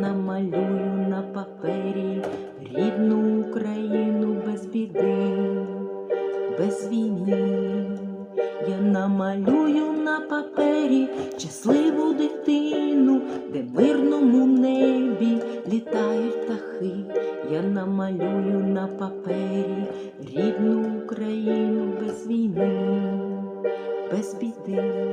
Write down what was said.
намалюю на папері рідну Україну без біди, без війни, я намалюю на папері щасливу дитину, де в мирному небі літають птахи. Я намалюю на папері рідну Україну без війни, без біди.